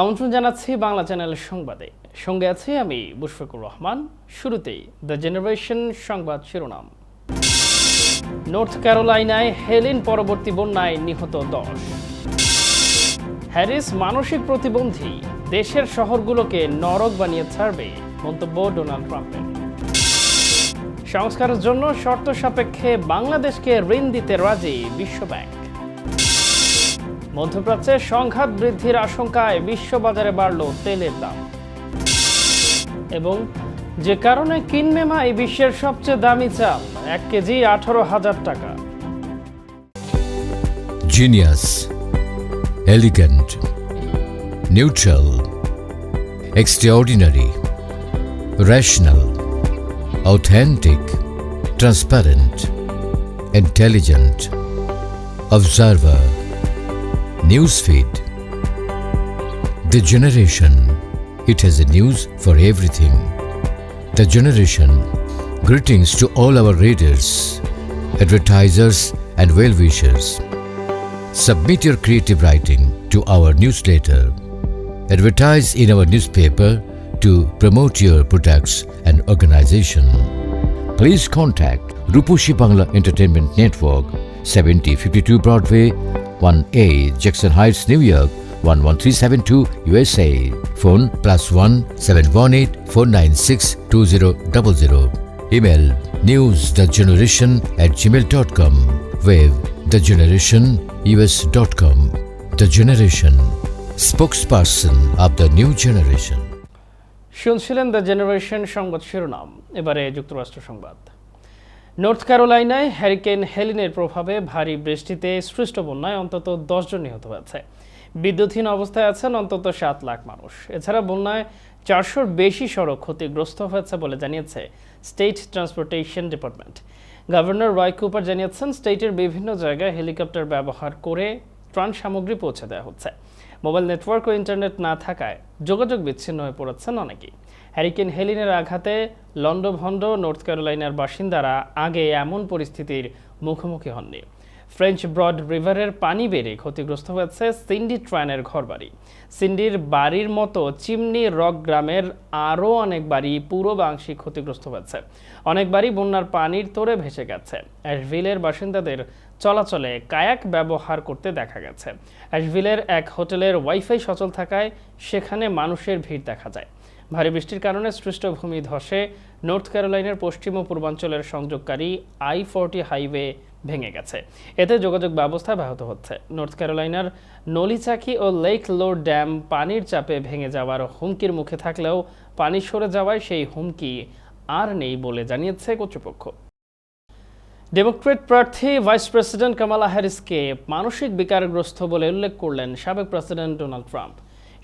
আমন্ত্রণ জানাচ্ছি বাংলা চ্যানেলের সংবাদে। সঙ্গে আছি আমি মুশফিকুর রহমান। শুরুতেই দ্য জেনারেশন সংবাদ শিরোনাম। নর্থ ক্যারোলাইনায় হেলিন পরবর্তী বন্যায় নিহত দশ। হ্যারিস মানসিক প্রতিবন্ধী, দেশের শহরগুলোকে নরক বানিয়ে ছাড়বে মন্তব্য ডোনাল্ড ট্রাম্পের। সংস্কারের জন্য শর্ত সাপেক্ষে বাংলাদেশকে ঋণ দিতে রাজি বিশ্বব্যাংক। মধ্যপ্রাচ্যে সংঘাত বৃদ্ধির আশঙ্কায় বিশ্ব বাজারে বাড়ল তেলের দাম। এবং যে কারণে কিনবে মা এই বিশ্বের সবচেয়ে দামি চাল, এক কেজি আঠারো হাজার টাকা। Genius elegant neutral extraordinary rational authentic transparent intelligent observer observer, newsfeed. The generation, it has a news for everything. The generation, greetings to all our readers, advertisers, and well wishers. Submit your creative writing to our newsletter. Advertise in our newspaper to promote your products and organization. Please contact Rupushi Bangla Entertainment Network, 7052 Broadway, 1A, Jackson Heights, New York, 11372 USA. Phone plus 1 718 496 2000. Email newsthegeneration at gmail.com. Web thegenerationus.com. The Generation, spokesperson of the new generation. শুনছিলেন the generation সংবাদ শিরোনাম এবারে যুক্তরাষ্ট্র সংবাদ north ক্যারোলাইনায় hurricane হেলিনের প্রভাবে ভারী বৃষ্টিতে সৃষ্ট বন্যায় অন্তত দশজন নিহত হয়েছে। বিদ্যুৎহীন অবস্থায় আছেন অন্তত সাত লাখ মানুষ। এছাড়া বন্যায় চারশোর বেশি সড়ক ক্ষতিগ্রস্ত হয়েছে বলে জানিয়েছে state transportation department. Governor Roy Cooper জানিয়েছেন, স্টেটের বিভিন্ন জায়গায় হেলিকপ্টার ব্যবহার করে ত্রাণ সামগ্রী পৌঁছে দেওয়া হচ্ছে। মোবাইল নেটওয়ার্ক ও ইন্টারনেট না থাকায় যোগাযোগ বিচ্ছিন্ন হয়ে পড়েছেন অনেকেই। হ্যারিকেন হেলিনের আঘাতে লন্ডভন্ড নর্থ ক্যারোলাইনার বাসিন্দারা আগে এমন পরিস্থিতির মুখোমুখি হননি। ফ্রেঞ্চ ব্রড রিভারের পানি বেড়ে ক্ষতিগ্রস্ত হয়েছে সিন্ডি ট্রানের ঘরবাড়ি। সিন্ডির বাড়ির মতো চিমনি রক গ্রামের আরও অনেক বাড়ি পুরো আংশিক ক্ষতিগ্রস্ত হয়েছে। অনেক বাড়ি বন্যার পানির তোরে ভেসে গেছে। অ্যাশভিলের বাসিন্দাদের চলাচলে কায়াক ব্যবহার করতে দেখা গেছে। অ্যাশভিলের এক হোটেলের ওয়াইফাই সচল থাকায় সেখানে মানুষের ভিড় দেখা যায়। ভারী বৃষ্টির কারণে সৃষ্ট ভূমি ধসে নর্থ ক্যারোলাইনার পশ্চিম ও পূর্বাঞ্চলের সংযোগকারী আই ফোরটি হাইওয়ে ভেঙে গেছে। এতে যোগাযোগ ব্যবস্থা ব্যাহত হচ্ছে। নর্থ ক্যারোলাইনার নলিচাকি ও লেক লোড ড্যাম পানির চাপে ভেঙে যাওয়ার হুমকির মুখে থাকলেও পানি সরে যাওয়ায় সেই হুমকি আর নেই বলে জানিয়েছে কর্তৃপক্ষ। ডেমোক্রেট প্রার্থী ভাইস প্রেসিডেন্ট কামালা হ্যারিসকে মানসিক বিকারগ্রস্ত বলে উল্লেখ করলেন সাবেক প্রেসিডেন্ট ডোনাল্ড ট্রাম্প।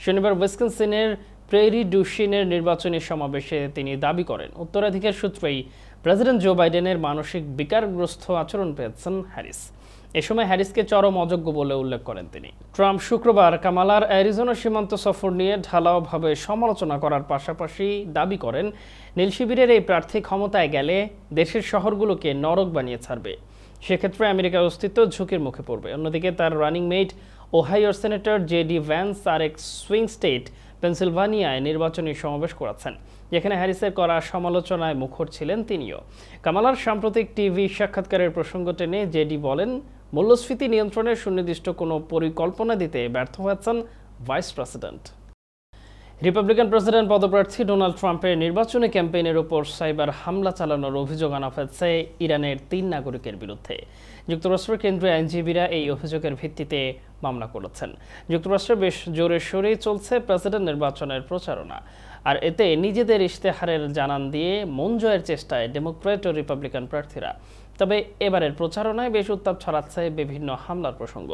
শনিবার উইসকনসিনের প্রেরি ডুশিনের নির্বাচনী সমাবেশে তিনি দাবি করেন। উত্তরাধিকার সূত্রেই প্রেসিডেন্ট জো বাইডেনের মানসিক বিকারগ্রস্ত আচরণ পেয়েছেন হ্যারিস। এ সময় হ্যারিসকে চরম অযোগ্য বলে উল্লেখ করেন তিনি। ট্রাম্প শুক্রবার কামালার অ্যারিজোনা সীমান্ত সফর নিয়ে ঢালাওভাবে সমালোচনা করার পাশাপাশি দাবি করেন, নীল শিবিরের এই প্রার্থী ক্ষমতায় গেলে দেশের শহরগুলোকে নরক বানিয়ে ছাড়বে। সেক্ষেত্রে আমেরিকার অস্তিত্ব ঝুঁকির মুখে পড়বে। অন্যদিকে তার রানিং মেট ওহাইওর সেনেটর জে ডি ভ্যান্স আর এক সুইং স্টেট পেনসিলভানিয়ায় নির্বাচনী সমাবেশ করেছেন। যেখানে হ্যারিসের করা সমালোচনায় মুখর ছিলেন তিনিও। কামালার সাম্প্রতিক টিভি সাক্ষাৎকারের প্রসঙ্গ টেনে জেডি বলেন, মূল্যস্ফীতি নিয়ন্ত্রণের সুনির্দিষ্ট কোনো পরিকল্পনা দিতে ব্যর্থ হয়েছেন ভাইস প্রেসিডেন্ট। রিপাবলিকান প্রেসিডেন্ট পদপ্রার্থী ডোনাল্ড ট্রাম্পের নির্বাচনী ক্যাম্পেইনের উপর সাইবার হামলা চালানোর অভিযোগ আনা হয়েছে ইরানের তিন নাগরিকের বিরুদ্ধে। যুক্তরাষ্ট্রের কেন্দ্রীয় আইনজীবীরা এই অভিযোগের ভিত্তিতে মামলা করেছেন। যুক্তরাষ্ট্রে বেশ জোরে সোরেই চলছে প্রেসিডেন্ট নির্বাচনের প্রচারণা। আর এতে নিজেদের ইশতেহারের জানান দিয়ে মন জয়ের চেষ্টায় ডেমোক্রেট ও রিপাবলিকান প্রার্থীরা। তবে এবারের প্রচারণায় বেশ উত্তাপ ছড়াচ্ছে বিভিন্ন হামলার প্রসঙ্গ।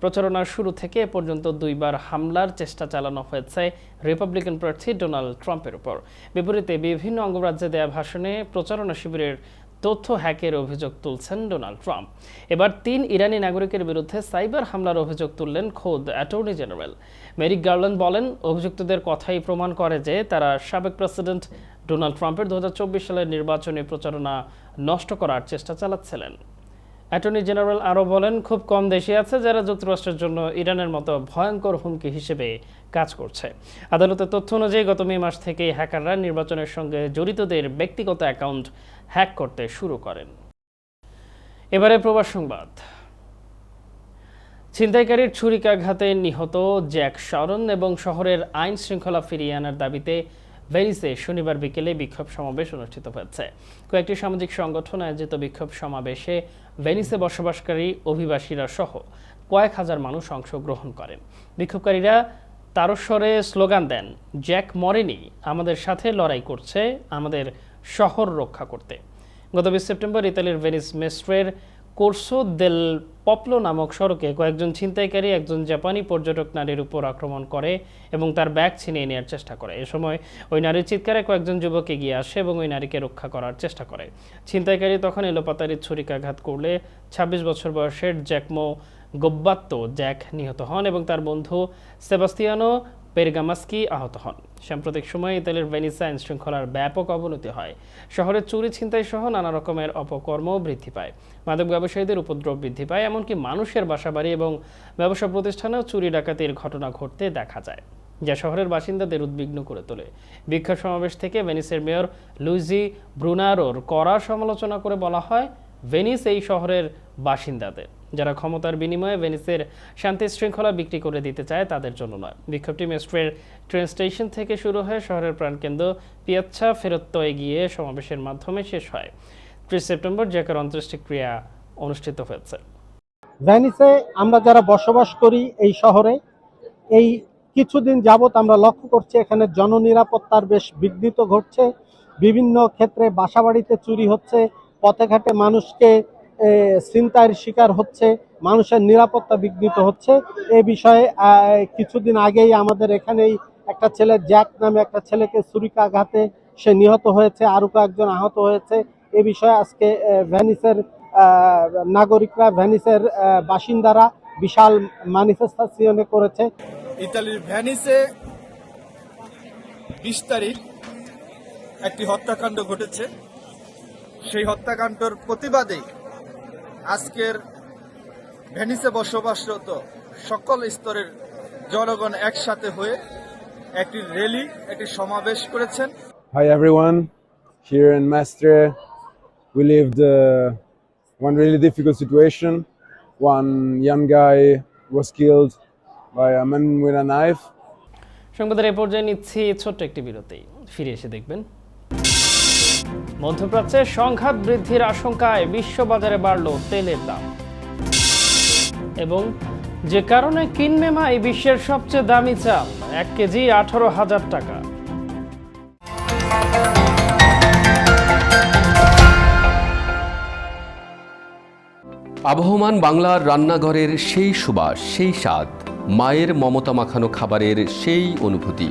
প্রচারণার শুরু থেকে এ পর্যন্ত দুইবার হামলার চেষ্টা চালানো হয়েছে রিপাবলিকান প্রার্থী ডোনাল্ড ট্রাম্পের উপর। বিপরীতে বিভিন্ন অঙ্গরাজ্যে দেয়া ভাষণে প্রচারণা শিবিরের তথ্য হ্যাকের অভিযোগ তুলছেন ডোনাল্ড ট্রাম্প। এবার তিন ইরানি নাগরিকের বিরুদ্ধে সাইবার হামলার অভিযোগ তুললেন খোদ অ্যাটর্নি জেনারেল। মেরিক গার্ল্যান্ড বলেন, অভিযুক্তদের কথাই প্রমাণ করে যে তারা সাবেক প্রেসিডেন্ট ডোনাল্ড ট্রাম্পের দু হাজার চব্বিশ সালের নির্বাচনী প্রচারণা নষ্ট করার চেষ্টা চালাচ্ছিলেন। অ্যাটর্নি জেনারেল আরও বলেন, খুব কম দেশই আছে যারা যুক্তরাষ্ট্রের জন্য ইরানের মতো ভয়ঙ্কর হুমকি হিসেবে কাজ করছে। আদালতের তথ্য অনুযায়ী, গত মে মাস থেকেই হ্যাকাররা নির্বাচনের সঙ্গে জড়িতদের ব্যক্তিগত অ্যাকাউন্ট হ্যাক করতে শুরু করেন। এবারে প্রবাস সংবাদ। ছিনতাইকারীর ছুরিকাঘাতে নিহত জ্যাক শারন এবং শহরের আইন শৃঙ্খলা ফিরিয়ে আনার দাবিতে ভেনিসে শনিবার বিকেলে বিক্ষোভ সমাবেশ অনুষ্ঠিত হয়েছে। কয়েকটি সামাজিক সংগঠন আয়োজিত বিক্ষোভ সমাবেশে ভেনিসে বসবাসকারী অভিবাসীরা সহ কয়েক হাজার মানুষ অংশগ্রহণ করেন বিক্ষোভকারীরা তারস্বরে স্লোগান দেন, জ্যাক মরেনি, আমাদের সাথে লড়াই করছে, আমাদের শহর রক্ষা করতে। গত বিশ সেপ্টেম্বর ইতালির ভেনিস মেস্ট্রের কোর্সো দেল পপলো নামক সড়কে কয়েকজন ছিনতাইকারী, একজন জাপানি পর্যটক নারীর উপর আক্রমণ করে এবং তার ব্যাগ ছিনিয়ে নেওয়ার চেষ্টা করে। এ সময় ওই নারীর চিৎকারে কয়েকজন যুবক এগিয়ে আসে এবং ওই নারীকে রক্ষা করার চেষ্টা করে। ছিনতাইকারী তখন এলোপাতারির ছুরিকাঘাত করলে ২৬ বছর বয়সের জ্যাকমো গোব্বাত্তো জ্যাক নিহত হন এবং তার বন্ধু সেবাস্তিয়ানো পেরগামাস্কি আহত হন। সাম্প্রতিক সময়ে ইতালির ভেনিসে আইন শৃঙ্খলার ব্যাপক অবনতি হয়। শহরের চুরি ছিনতাই সহ নানা রকমের অপকর্ম বৃদ্ধি পায়। মাদক ব্যবসায়ীদের উপদ্রব বৃদ্ধি পায়, এমনকি মানুষের বাসাবাড়ি এবং ব্যবসা প্রতিষ্ঠানেও চুরি ডাকাতির ঘটনা ঘটতে দেখা যায়, যা শহরের বাসিন্দাদের উদ্বিগ্ন করে তোলে। বিক্ষোভ সমাবেশ থেকে ভেনিসের মেয়র লুইজি ব্রুনারোর কড়া সমালোচনা করে বলা হয়, ভেনিস এই শহরের বাসিন্দাদের। যারা ক্ষমতার বিনিময়ে ভেনিসের শান্তি শৃঙ্খলা বিক্রি করে দিতে চায় তাদের জন্য নয়। বিক্ষোভটি মেস্ট্রের ট্রেন স্টেশন থেকে শুরু হয়ে শহরের প্রাণকেন্দ্র পিয়াচ্ছা ফেরত্ত এগিয়ে সমাবেশের মাধ্যমে শেষ হয়। ত্রিশ সেপ্টেম্বর জ্যাকের অন্ত্যেষ্টিক্রিয়া অনুষ্ঠিত হয়েছে। ভ্যানিসে আমরা যারা বসবাস করি এই শহরে, এই কিছুদিন যাবত আমরা লক্ষ্য করছি এখানে জননিরাপত্তার বেশ বিঘ্নিত ঘটছে। বিভিন্ন ক্ষেত্রে বাসাবাড়িতে চুরি হচ্ছে। পথে ঘাটে মানুষকে ছিনতাইয়ের শিকার হচ্ছে, মানুষের নিরাপত্তা বিঘ্নিত হচ্ছে। এ বিষয়ে কিছুদিন আগেই আমাদের এখানেই একটা ছেলে, জ্যাক নামে একটা ছেলেকে ছুরিকাঘাতে সে নিহত হয়েছে, আরও কয়েকজন আহত হয়েছে। এ বিষয়ে আজকে ভ্যানিসের নাগরিকরা, ভ্যানিসের বাসিন্দারা বিশাল ম্যানিফেস্টেশনে করেছে। ইতালির ভ্যানিসে বিশ তারিখ একটি হত্যাকাণ্ড ঘটেছে। সেই হত্যাকাণ্ডর প্রতিবাদে আজকের ভেনিসে বসবাসরত সকল স্তরের জনগণ একসাথে হয়ে একটি রেলি একটি সমাবেশ করেছেন। Hi everyone here in মাস্ট্রে we lived one really difficult situation one young guy was killed by a man with a knife সংবাদ রিপোর্ট জানিয়েছি ছোট্ট একটি বিরতি। ফিরে এসে দেখবেন মধ্যপ্রাচ্যে সংঘাত বৃদ্ধির আশঙ্কায় বিশ্ববাজারে বাড়ল তেলের দাম। এবং যে কারণে কিনমেমা এই বিশ্বের সবচেয়ে দামি চাল, এক কেজি আঠারো হাজার টাকা। আবহমান বাংলার রান্নাঘরের সেই সুবাস, সেই স্বাদ, মায়ের মমতা মাখানো খাবারের সেই অনুভূতি।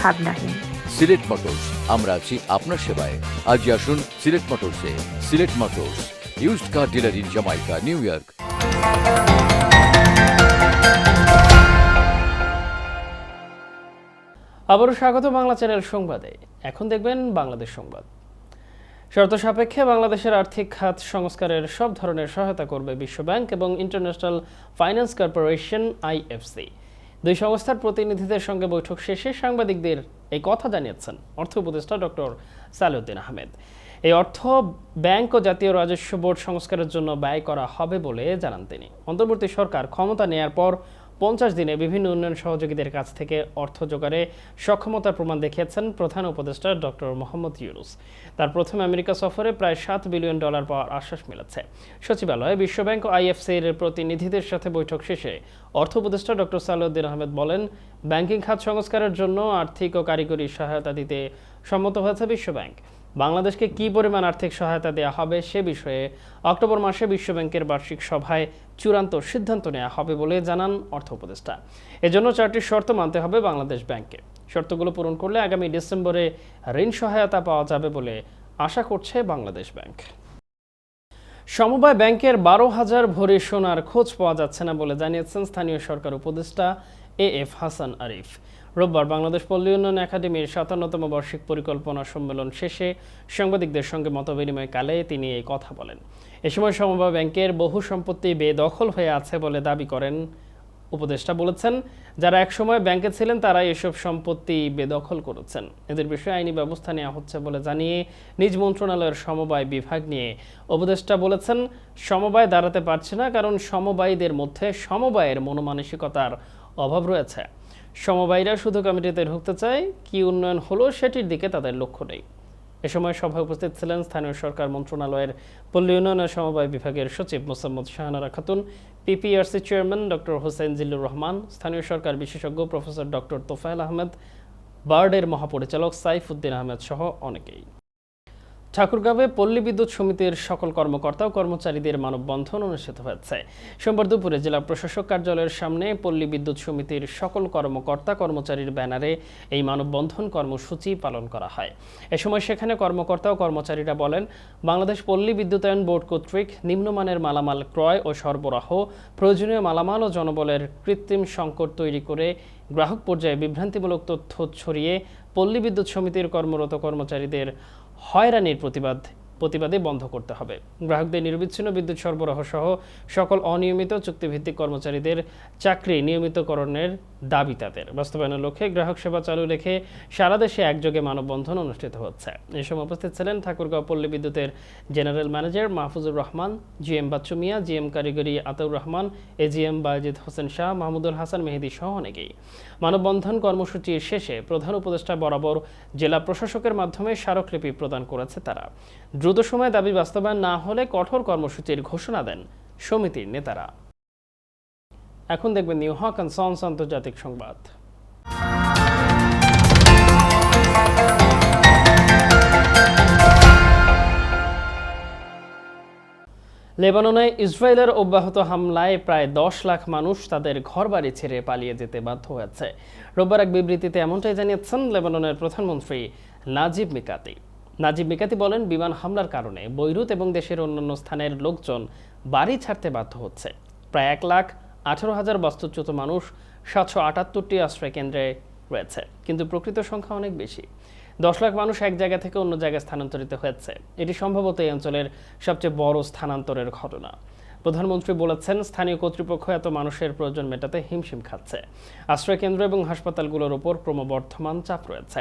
ভাবনাহীন। সিলেট মোটরস আমরা আছি আপনার সেবায়। আজই আসুন Sylhet মোটরসে। Sylhet Motors used car dealer in Jamaica New York আবারও স্বাগত বাংলা চ্যানেল সংবাদে। এখন দেখবেন বাংলাদেশ সংবাদ। শর্ত সাপেক্ষে বাংলাদেশের আর্থিক খাত সংস্কারের সব ধরনের সহায়তা করবে বিশ্বব্যাংক এবং ইন্টারন্যাশনাল ফাইন্যান্স কর্পোরেশন আইএফসি। দুই সংস্থার প্রতিনিধিদের সঙ্গে বৈঠক শেষে সাংবাদিকদের এই কথা জানিয়েছেন অর্থ উপদেষ্টা ডক্টর সালেউদ্দিন আহমেদ। এই অর্থ ব্যাংক ও জাতীয় রাজস্ব বোর্ড সংস্কারের জন্য ব্যয় করা হবে বলে জানান তিনি। অন্তর্বর্তী সরকার ক্ষমতা নেয়ার পর পঞ্চাশ দিনে বিভিন্ন উন্নয়ন সহযোগীদের কাছ থেকে অর্থ জোগাড়ে সক্ষমতার প্রমাণ দেখিয়েছেন প্রধান উপদেষ্টা ডক্টর মোহাম্মদ ইউনুস। তার প্রথম আমেরিকা সফরে প্রায় সাত বিলিয়ন ডলার পাওয়ার আশ্বাস মিলেছে। সচিবালয়ে বিশ্বব্যাংক ও আইএফসির প্রতিনিধিদের সাথে বৈঠক শেষে অর্থ উপদেষ্টা ডক্টর সালাউদ্দিন আহমেদ বলেন, ব্যাংকিং খাত সংস্কারের জন্য আর্থিক ও কারিগরি সহায়তা দিতে সম্মত হয়েছে বিশ্বব্যাংক। বাংলাদেশকে কি পরিমাণ আর্থিক সহায়তা দেওয়া হবে সে বিষয়ে অক্টোবর মাসে বিশ্বব্যাংকের বার্ষিক সভায় চূড়ান্ত সিদ্ধান্ত নেওয়া হবে বলে জানান অর্থ উপদেষ্টা। এজন্য চারটি শর্ত মানতে হবে বাংলাদেশ ব্যাংকে শর্তগুলো পূরণ করলে আগামী ডিসেম্বরে ঋণ সহায়তা পাওয়া যাবে বলে আশা করছে বাংলাদেশ ব্যাংক। সমবায় ব্যাংকের বারো হাজার ভরি সোনার খোঁজ পাওয়া যাচ্ছে না বলে জানিয়েছেন স্থানীয় সরকার উপদেষ্টা এ এফ হাসান আরিফ। রোববার বাংলাদেশ পল্লী উন্নয়ন একাডেমির সাতান্নতম বার্ষিক পরিকল্পনা সম্মেলন শেষে সাংবাদিকদের সঙ্গে মতবিনিময় কালে তিনি এই কথা বলেন। এ সময় সমবায় ব্যাংকের বহু সম্পত্তি বেদখল হয়ে আছে বলে দাবি করেন উপদেষ্টা বলেছেন, যারা একসময় ব্যাংকে ছিলেন তারা এসব সম্পত্তি বেদখল করেছেন। এদের বিষয়ে আইনি ব্যবস্থা নেওয়া হচ্ছে বলে জানিয়ে নিজ মন্ত্রণালয়ের সমবায় বিভাগ নিয়ে উপদেষ্টা বলেছেন, সমবায় দাঁড়াতে পারছে না কারণ সমবায়ীদের মধ্যে সমবায়ের মনোমানসিকতার অভাব রয়েছে। সমবায়ীরা শুধু কমিটিতে ঢুকতে চায়, কি উন্নয়ন হলো সেটির দিকে তাদের লক্ষ্য নেই। এ সময় সভায় উপস্থিত ছিলেন স্থানীয় সরকার মন্ত্রণালয়ের পল্লী উন্নয়ন সমবায় বিভাগের সচিব Mosammat Shahana Khatun, PPRC chairman doctor Hossain Zillur Rahman, স্থানীয় সরকার বিশেষজ্ঞ প্রফেসর ডক্টর তোফায়েল আহমেদ, বার্ডের মহাপরিচালক সাইফ উদ্দিন আহমেদ সহ অনেকেই। ঠাকুরগাঁওয়ে পল্লী বিদ্যুৎ সমিতির সকল কর্মকর্তা ও কর্মচারীদের মানববন্ধন অনুষ্ঠিত হয়েছে। সোমবার দুপুরে জেলা প্রশাসক কার্যালয়ের সামনে পল্লী বিদ্যুৎ সমিতির সকল কর্মকর্তা কর্মচারীর ব্যানারে এই মানববন্ধন কর্মসূচি পালন করা হয়। এ সময় সেখানে কর্মকর্তা ও কর্মচারীরা বলেন, বাংলাদেশ পল্লী বিদ্যুতায়ন বোর্ড কর্তৃক নিম্নমানের মালামাল ক্রয় ও সরবরাহ, প্রয়োজনীয় মালামাল ও জনবলের কৃত্রিম সংকট তৈরি করে গ্রাহক পর্যায়ে বিভ্রান্তিমূলক তথ্য ছড়িয়ে পল্লী বিদ্যুৎ সমিতির কর্মরত কর্মচারীদের হয়রানির প্রতিবাদ প্রতিবাদে বন্ধ করতে হবে। গ্রাহকদের নিরবিচ্ছিন্ন বিদ্যুৎ সরবরাহ সহ সকল অনিয়মিত চুক্তিভিত্তিক কর্মচারীদের চাকরি নিয়মিতকরণের দাবি তাদের। বাস্তবায়নের লক্ষ্যে গ্রাহক সেবা চালু রেখে সারা দেশে একযোগে মানববন্ধন অনুষ্ঠিত হচ্ছে। এই সময় উপস্থিত ছিলেন ঠাকুরগাঁও পল্লী বিদ্যুতের general manager Mahfuzur Rahman G M Bachchu Mia G M কারিগরি Ataur Rahman A G M Bazid Hossain Shah, Mahmudul Hasan Mehedi সহ অনেকেই। মানববন্ধন কর্মসূচির শেষে প্রধান উপদেষ্টা বরাবর জেলা প্রশাসকের মাধ্যমে স্মারকলিপি প্রদান করেছে তারা। দ্রুত সময়ে দাবি বাস্তবায়ন না হলে কঠোর কর্মসূচির ঘোষণা দেন সমিতির নেতারা। এখন দেখবেন নিউ হক অ্যান্ড সন্স আন্তর্জাতিক সংবাদ। লেবাননে ইসরায়েলের অব্যাহত হামলায় প্রায় দশ লাখ মানুষ তাদের ঘরবাড়ি ছেড়ে পালিয়ে যেতে বাধ্য হয়েছে। রোববার এক বিবৃতিতে এমনটাই জানিয়েছেন লেবাননের প্রধানমন্ত্রী নাজিব মিকাতি। নাজিব মিকাতি বলেন, বিমান হামলার কারণে বৈরুত এবং দেশের অন্যান্য স্থানের লোকজন বাড়ি ছাড়তে বাধ্য হচ্ছে। প্রায় এক লাখ আঠারো হাজার বাস্তুচ্যুত মানুষ সাতশো আটাত্তরটি আশ্রয় কেন্দ্রে রয়েছে, কিন্তু প্রকৃত সংখ্যা অনেক বেশি। দশ লাখ মানুষ এক জায়গা থেকে অন্য জায়গায় স্থানান্তরিত হয়েছে। এটি সম্ভবত এই অঞ্চলের সবচেয়ে বড় স্থানান্তরের ঘটনা। প্রধানমন্ত্রী বলেছেন, স্থানীয় কর্তৃপক্ষ এত মানুষের প্রয়োজন মেটাতে হিমশিম খাচ্ছে। আশ্রয়কেন্দ্র এবং হাসপাতালগুলোর ওপর ক্রমবর্ধমান চাপ রয়েছে।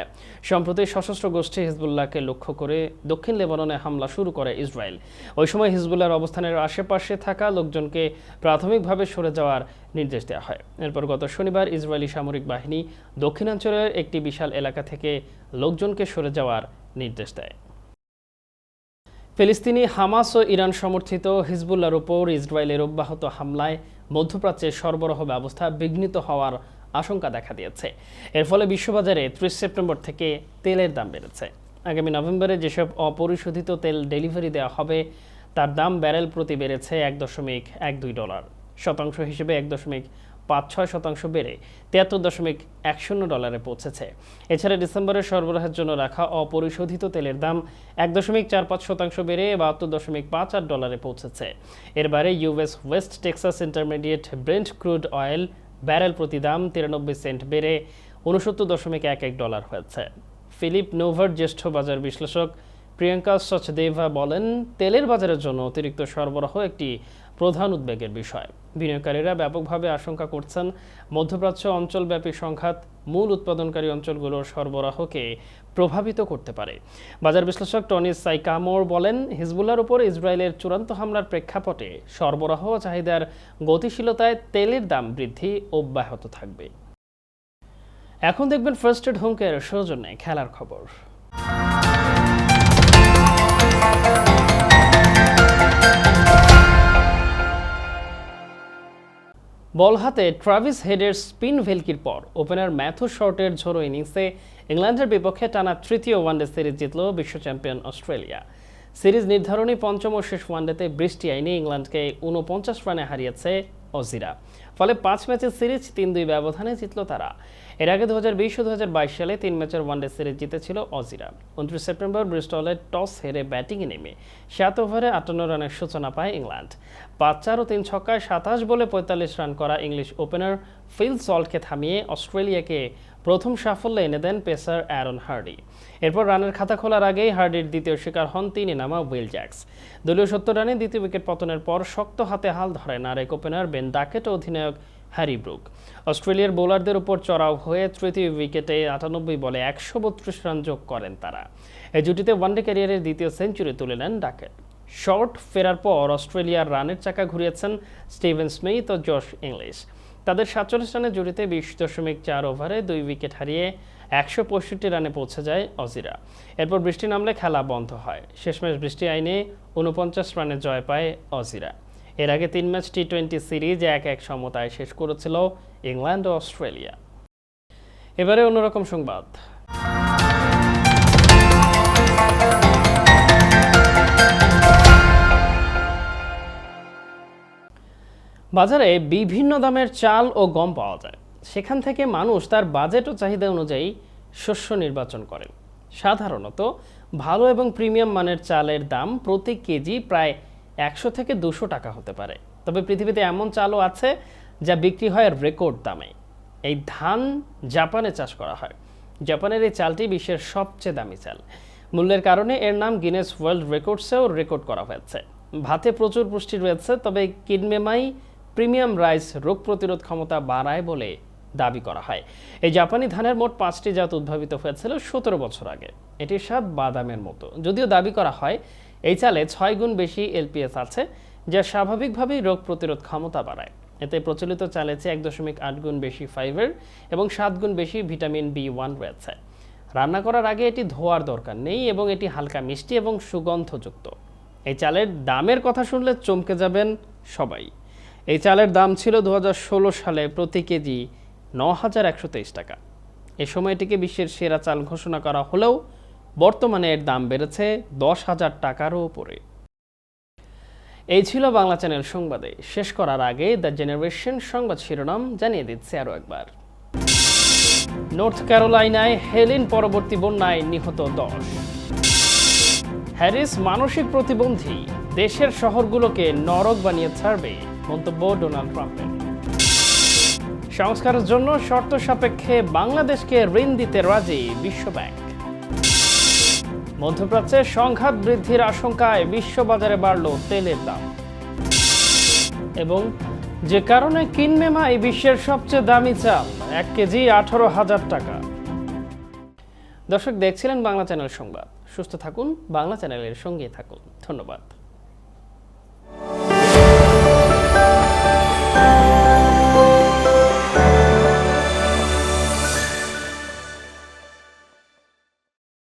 সম্প্রতি সশস্ত্র গোষ্ঠী হিজবুল্লাহকে লক্ষ্য করে দক্ষিণ লেবাননে হামলা শুরু করে ইসরায়েল। ওই সময় হিজবুল্লাহর অবস্থানের আশেপাশে থাকা লোকজনকে প্রাথমিকভাবে সরে যাওয়ার নির্দেশ দেওয়া হয়। এরপর গত শনিবার ইসরায়েলি সামরিক বাহিনী দক্ষিণাঞ্চলের একটি বিশাল এলাকা থেকে লোকজনকে সরে যাওয়ার নির্দেশ দেয়। ফিলিস্তিনি হামাস ও ইরান সমর্থিত হিজবুল্লার উপর ইসরায়েলের অব্যাহত হামলায় মধ্যপ্রাচ্যের সরবরাহ ব্যবস্থা বিঘ্নিত হওয়ার আশঙ্কা দেখা দিয়েছে। এর ফলে বিশ্ববাজারে ত্রিশ সেপ্টেম্বর থেকে তেলের দাম বেড়েছে। আগামী নভেম্বরে যেসব অপরিশোধিত তেল ডেলিভারি দেওয়া হবে, তার দাম ব্যারেল প্রতি বেড়েছে এক দশমিক এক দুই ডলার। শতাংশ হিসেবে এক দশমিক পাঁচ ছয় শতাংশ বেড়ে তিয়াত্তর দশমিক এক শূন্য ডলারে পৌঁছেছে। এছাড়া ডিসেম্বরে সরবরাহের জন্য রাখা অপরিশোধিত তেলের দাম এক দশমিক চার পাঁচ শতাংশ বেড়ে বাহাত্তর দশমিক পাঁচ আট ডলারে পৌঁছেছে। এর বাইরে US West Texas intermediate Brent crude oil barrel প্রতি দাম তিরানব্বই সেন্ট বেড়ে উনসত্তর দশমিক এক এক ডলার হয়েছে। ফিলিপ নোভার, জ্যেষ্ঠ বাজার বিশ্লেষক প্রিয়াঙ্কা সচদেভা বলেন, তেলের বাজারের জন্য অতিরিক্ত সরবরাহ একটি প্রধান উদ্বেগের বিষয়। বিনিয়োগকারীরা ব্যাপকভাবে আশঙ্কা করছেন মধ্যপ্রাচ্য অঞ্চলব্যাপী সংঘাত মূল উৎপাদনকারী অঞ্চলগুলোর সরবরাহকে প্রভাবিত করতে পারে। বাজার বিশ্লেষক টনি সাইকামোর বলেন হিজবুল্লার উপর ইসরায়েলের চূড়ান্ত হামলার প্রেক্ষাপটে সরবরাহ চাহিদার গতিশীলতায় তেলের দাম বৃদ্ধি অব্যাহত থাকবে। এখন দেখবেন ফার্স্ট এড হোম কেয়ারের সৌজন্যে খেলার খবর। বল হাতে ট্রাভিস হেডের স্পিন ভেলকির পর ওপেনার ম্যাথু শর্টের ঝোড়ো ইনিংসে ইংল্যান্ডের বিপক্ষে টানা তৃতীয় ওয়ানডে সিরিজ জিতল বিশ্ব চ্যাম্পিয়ন অস্ট্রেলিয়া। সিরিজ নির্ধারণী পঞ্চম ও শেষ ওয়ানডেতে বৃষ্টি আইনে ইংল্যান্ডকে ঊনপঞ্চাশ রানে হারিয়েছে অজিরা। ফলে পাঁচ ম্যাচের সিরিজ তিন দুই ব্যবধানে জিতল তারা। এর আগে দু হাজার সালে তিন ম্যাচের ওয়ানডে সিরিজ জিতেছিল অজিরা। উনত্রিশ সেপ্টেম্বর ব্রিস্টলে টস হেরে ব্যাটিংয়ে নেমে সাত ওভারে আটান্ন রানের সূচনা পায় ইংল্যান্ড। পাঁচ চার ও তিন ছক্কায় সাতাশ বলে পঁয়তাল্লিশ রান করা ইংলিশ ওপেনার ফিল সল্টকে থামিয়ে অস্ট্রেলিয়াকে প্রথম সাফল্য এনে দেন পেসার অ্যারন হার্ডি। এরপর রানের খাতা খোলার আগেই হার্ডির দ্বিতীয় শিকার হন তিনি, নামা উইল জ্যাক্স। দলীয় সত্তর রানে দ্বিতীয় উইকেট পতনের পর শক্ত হাতে হাল ধরেন আরেক ওপেনার বেন ডাকেট অধিনায়ক হ্যারি ব্রুক। অস্ট্রেলিয়ার বোলারদের উপর চড়াও হয়ে তৃতীয় উইকেটে আটানব্বই বলে একশো বত্রিশ রান যোগ করেন তারা। এই জুটিতে ওয়ানডে ক্যারিয়ারের দ্বিতীয় সেঞ্চুরি তুলে নেন ডাকেট শর্ট ফেরার পর অস্ট্রেলিয়ার রানের চাকা ঘুরিয়েছেন স্টিভেন স্মিথ ও জশ ইংলিশ। তাদের সাতচল্লিশ রানের জুটিতে বিশ দশমিক চার ওভারে দুই উইকেট হারিয়ে একশো পঁয়ষট্টি রানে পৌঁছে যায় অজিরা। এরপর বৃষ্টি নামলে খেলা বন্ধ হয়। শেষমেশ বৃষ্টি আইনে উনপঞ্চাশ রানে জয় পায় অজিরা। এর আগে তিন ম্যাচ টি টোয়েন্টি সিরিজ এক এক সমতায় শেষ করেছিল ইংল্যান্ড ও অস্ট্রেলিয়া। এবারে অন্যরকম সংবাদ। বাজারে বিভিন্ন দামের চাল ও গম পাওয়া যায়। সেখান থেকে মানুষ তার বাজেট ও চাহিদা অনুযায়ী শস্য নির্বাচন করেন। সাধারণত ভালো এবং প্রিমিয়াম মানের চালের দাম প্রতি কেজি প্রায় একশো থেকে দুশো টাকা হতে পারে। তবে পৃথিবীতে এমন চালও আছে যা বিক্রি হয় রেকর্ড দামে। এই ধান জাপানে চাষ করা হয়। জাপানের এই চালটি বিশ্বের সবচেয়ে দামি চাল। মূল্যের কারণে এর নাম গিনেস ওয়ার্ল্ড রেকর্ডসেও রেকর্ড করা হয়েছে। ভাতে প্রচুর পুষ্টি রয়েছে, তবে কিডমেমাই প্রিমিয়াম রাইস রোগ প্রতিরোধ ক্ষমতা বাড়ায় বলে দাবি করা হয়। এই জাপানি ধানের মোট পাঁচটি জাত উদ্ভাবিত হয়েছিল সতেরো বছর আগে। এটির স্বাদ বাদামের মতো। যদিও দাবি করা হয় এই চালে ছয় গুণ বেশি এলপিএস আছে, যা স্বাভাবিকভাবেই রোগ প্রতিরোধ ক্ষমতা বাড়ায়। এতে প্রচলিত চালে চেয়ে এক দশমিক আট গুণ বেশি ফাইবার এবং সাত গুণ বেশি ভিটামিন বি ওয়ান রয়েছে। রান্না করার আগে এটি ধোয়ার দরকার নেই এবং এটি হালকা মিষ্টি এবং সুগন্ধযুক্ত। এই চালের দামের কথা শুনলে চমকে যাবেন সবাই। এই চালের দাম ছিল দু হাজার ষোলো সালে প্রতি কেজি ন হাজার একশো তেইশ টাকা। এ সময় এটিকে বিশ্বের সেরা চাল ঘোষণা করা হলেও বর্তমানে এর দাম বেড়েছে দশ হাজার টাকারও উপরে। এই ছিল বাংলা চ্যানেল সংবাদে। শেষ করার আগে দ্য জেনারেশন সংবাদ শিরোনাম জানিয়ে দিচ্ছে আরও একবার। নর্থ ক্যারোলাইনায় হেলিন পরবর্তী বন্যায় নিহত দশ। হ্যারিস মানসিক প্রতিবন্ধী। দেশের শহরগুলোকে নরক বানিয়ে ছাড়বে মন্তব্য ডোনাল্ড ট্রাম্পের। সংস্কারের জন্য শর্ত সাপেক্ষে বাংলাদেশকে ঋণ দিতে রাজি বিশ্বব্যাংক। মধ্যপ্রাচ্যে সংঘাত বৃদ্ধির আশঙ্কায় বিশ্ববাজারে বাড়ল তেলের দাম। এবং যে কারণে কিনবে মা এই বিশ্বের সবচেয়ে দামি চাল, এক কেজি আঠারো হাজার টাকা। দর্শক, দেখছিলেন বাংলা চ্যানেল সংবাদ। সুস্থ থাকুন, বাংলা চ্যানেলের সঙ্গে থাকুন। ধন্যবাদ।